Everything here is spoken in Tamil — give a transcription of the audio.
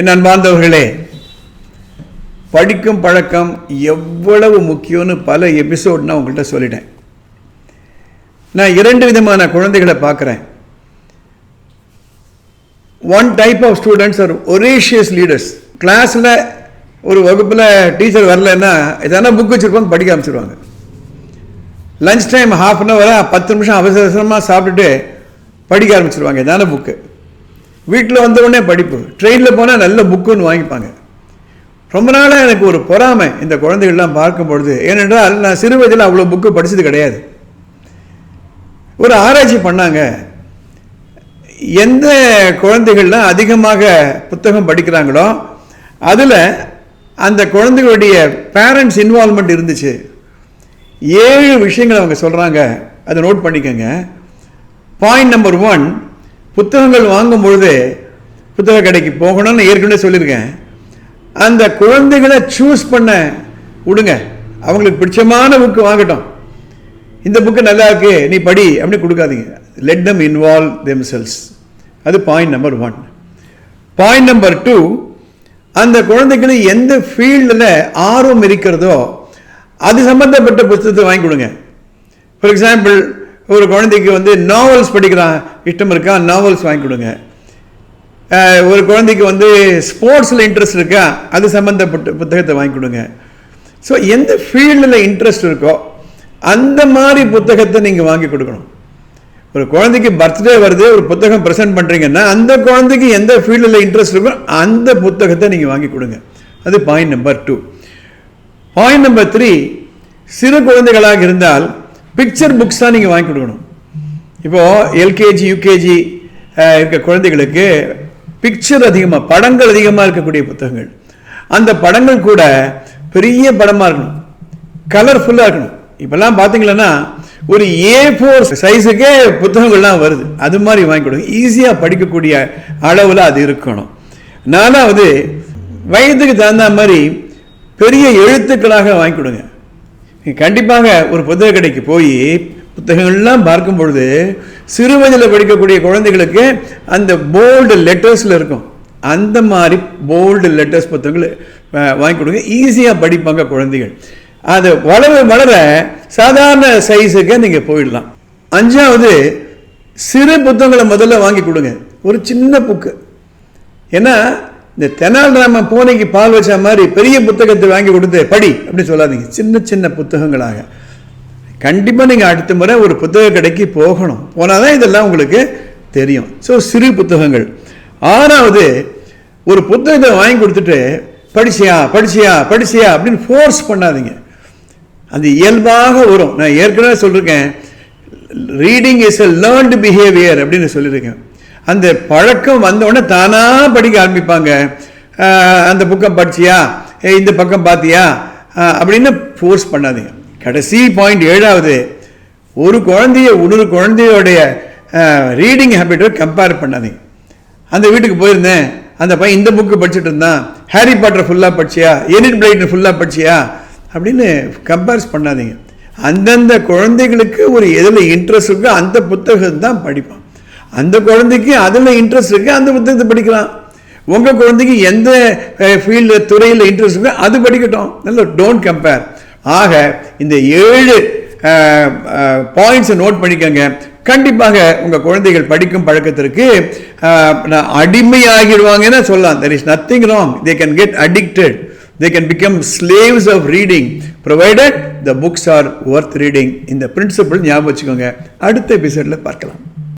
என் அன்பார்ந்தவர்களே படிக்கும் பழக்கம் எவ்வளவு முக்கியம்னு பல எபிசோட் நான் உங்கள்கிட்ட சொல்லிட்டேன். நான் இரண்டு விதமான குழந்தைகளை பார்க்குறேன். One type of students are voracious leaders கிளாஸில் ஒரு வகுப்பில் டீச்சர் வரலன்னா எதனா புக் வச்சுருப்பாங்க படிக்க ஆரம்பிச்சிருவாங்க. லஞ்ச் டைம் ஹாஃப் அன் ஹவராக பத்து நிமிஷம் அவசர அவசரமாக சாப்பிட்டுட்டு படிக்க ஆரம்பிச்சிருவாங்க எதான புக்கு வீட்டில் வந்த உடனே படிப்பு. ட்ரெயினில் போனால் நல்ல புக்குன்னு வாங்கிப்பாங்க. ரொம்ப நாளாக எனக்கு ஒரு பொறாமை இந்த குழந்தைகள்லாம் பார்க்கும் பொழுது ஏனென்றால் நான் சிறு வயதில் அவ்வளோ புக்கு படித்தது கிடையாது. ஒரு ஆராய்ச்சி பண்ணாங்க. எந்த குழந்தைகள்லாம் அதிகமாக புத்தகம் படிக்கிறாங்களோ அதில் அந்த குழந்தைகளுடைய பேரண்ட்ஸ் இன்வால்மெண்ட் இருந்துச்சு. ஏழு விஷயங்கள் அவங்க சொல்கிறாங்க அதை நோட் பண்ணிக்கோங்க. பாயிண்ட் நம்பர் ஒன் புத்தகங்கள் வாங்கும் பொழுது புத்தக கடைக்கு போகணும்னு ஏற்கனவே சொல்லியிருக்கேன். அந்த குழந்தைகளை சூஸ் பண்ண விடுங்க. அவங்களுக்கு பிடிச்சமான புக்கு வாங்கட்டும். இந்த புக்கு நல்லா இருக்கு நீ படி அப்படின்னு கொடுக்காதீங்க. Let them involve themselves அது point number one point number two அந்த குழந்தைகளை எந்த ஃபீல்டில் ஆர்வம் இருக்கிறதோ அது சம்மந்தப்பட்ட புத்தகத்தை வாங்கி கொடுங்க. ஃபார் எக்ஸாம்பிள் ஒரு குழந்தைக்கு வந்து நாவல்ஸ் படிக்கிறான். இஷ்டம் இருக்கா? நாவல்ஸ் வாங்கி கொடுங்க. ஒரு குழந்தைக்கு வந்து ஸ்போர்ட்ஸில் இன்ட்ரெஸ்ட் இருக்கா? அது சம்மந்தப்பட்ட புத்தகத்தை வாங்கி கொடுங்க. ஸோ எந்த ஃபீல்டில் இன்ட்ரெஸ்ட் இருக்கோ அந்த மாதிரி புத்தகத்தை நீங்கள் வாங்கி கொடுக்கணும். ஒரு குழந்தைக்கு பர்த்டே வருது ஒரு புத்தகம் ப்ரெசென்ட் பண்ணுறீங்கன்னா அந்த குழந்தைக்கு எந்த ஃபீல்டில் இன்ட்ரெஸ்ட் இருக்கோ அந்த புத்தகத்தை நீங்கள் வாங்கி கொடுங்க. அது point number two point number three சிறு குழந்தைகளாக இருந்தால் பிக்சர் புக்ஸ் தான் நீங்கள் வாங்கி கொடுக்கணும். இப்போது எல்கேஜி யூகேஜி இருக்க குழந்தைகளுக்கு பிக்சர் அதிகமாக படங்கள் அதிகமாக இருக்கக்கூடிய புத்தகங்கள். அந்த படங்கள் கூட பெரிய படமாக இருக்கணும். கலர்ஃபுல்லாக இருக்கணும். இப்போல்லாம் பார்த்தீங்களன்னா ஒரு ஏ ஃபோர் சைஸுக்கே புத்தகங்கள்லாம் வருது. அது மாதிரி வாங்கி கொடுங்க. ஈஸியாக படிக்கக்கூடிய அளவில் அது இருக்கணும். நாலாவது வயதுக்கு தகுந்த மாதிரி பெரிய எழுத்துக்களாக வாங்கி கொடுங்க. கண்டிப்பாக ஒரு புத்தக கடைக்கு போய் புத்தகங்கள்லாம் பார்க்கும் பொழுது சிறு வயதில் படிக்கக்கூடிய குழந்தைகளுக்கு அந்த போல்டு லெட்டர்ஸில் இருக்கும். அந்த மாதிரி போல்டு லெட்டர்ஸ் புத்தகங்கள் வாங்கி கொடுங்க. ஈஸியாக படிப்பாங்க குழந்தைகள். அது வளர வளர சாதாரண சைஸுக்கு நீங்கள் போயிடலாம். அஞ்சாவது சிறு புத்தகங்களை முதல்ல வாங்கி கொடுங்க. ஒரு சின்ன புக்கு ஏன்னா இந்த தெனாலிராமன் பூனைக்கு பால் வச்ச மாதிரி பெரிய புத்தகத்தை வாங்கி கொடுத்து படி அப்படின்னு சொல்லாதீங்க. சின்ன சின்ன புத்தகங்களாக. கண்டிப்பாக நீங்கள் அடுத்த முறை ஒரு புத்தக கடைக்கு போகணும். போனால் தான் இதெல்லாம் உங்களுக்கு தெரியும். ஸோ சிறு புத்தகங்கள். ஆறாவது ஒரு புத்தகத்தை வாங்கி கொடுத்துட்டு படிச்சியா படிச்சியா படிச்சியா அப்படின்னு ஃபோர்ஸ் பண்ணாதீங்க. அது இயல்பாக வரும். நான் ஏற்கனவே சொல்லியிருக்கேன் reading is a learned behaviour அப்படின்னு சொல்லியிருக்கேன் அந்த பழக்கம் வந்தவுடனே தானாக படிக்க ஆரம்பிப்பாங்க. அந்த புக்கம் படிச்சியா? இந்த பக்கம் பார்த்தியா அப்படின்னு ஃபோர்ஸ் பண்ணாதீங்க. கடைசி பாயிண்ட் ஏழாவது ஒரு குழந்தைய இன்னொரு குழந்தையோடைய ரீடிங் ஹேபிட்டை கம்பேர் பண்ணாதீங்க. அந்த வீட்டுக்கு போயிருந்தேன். அந்த பையன் இந்த புக்கு படிச்சுட்டு இருந்தான். ஹாரி பாட்டர் ஃபுல்லாக படிச்சியா? எனிட் பிளைட் ஃபுல்லாக படிச்சியா? அப்படின்னு கம்பேர்ஸ் பண்ணாதீங்க. அந்தந்த குழந்தைகளுக்கு ஒரு எதில் இன்ட்ரெஸ்ட் இருக்கோ அந்த புத்தகம் தான் படிப்பான். அந்த குழந்தைக்கு அதில் இன்ட்ரெஸ்ட் இருக்குது அந்த புத்தகத்தை படிக்கலாம். உங்கள் குழந்தைக்கு எந்த ஃபீல்டு துறையில் இன்ட்ரெஸ்ட் இருக்கோ அது படிக்கட்டும். நல்ல டோன்ட் கம்பேர் ஆக இந்த ஏழு பாயிண்ட்ஸை நோட் பண்ணிக்கோங்க. கண்டிப்பாக உங்கள் குழந்தைகள் படிக்கும் பழக்கத்திற்கு நான் அடிமையாகிடுவாங்கன்னு சொல்லலாம். There is nothing wrong they can get addicted they can become slaves of reading provided the books are worth reading இந்த பிரின்சிபல் ஞாபகம் வச்சுக்கோங்க. அடுத்த எபிசோடில் பார்க்கலாம்.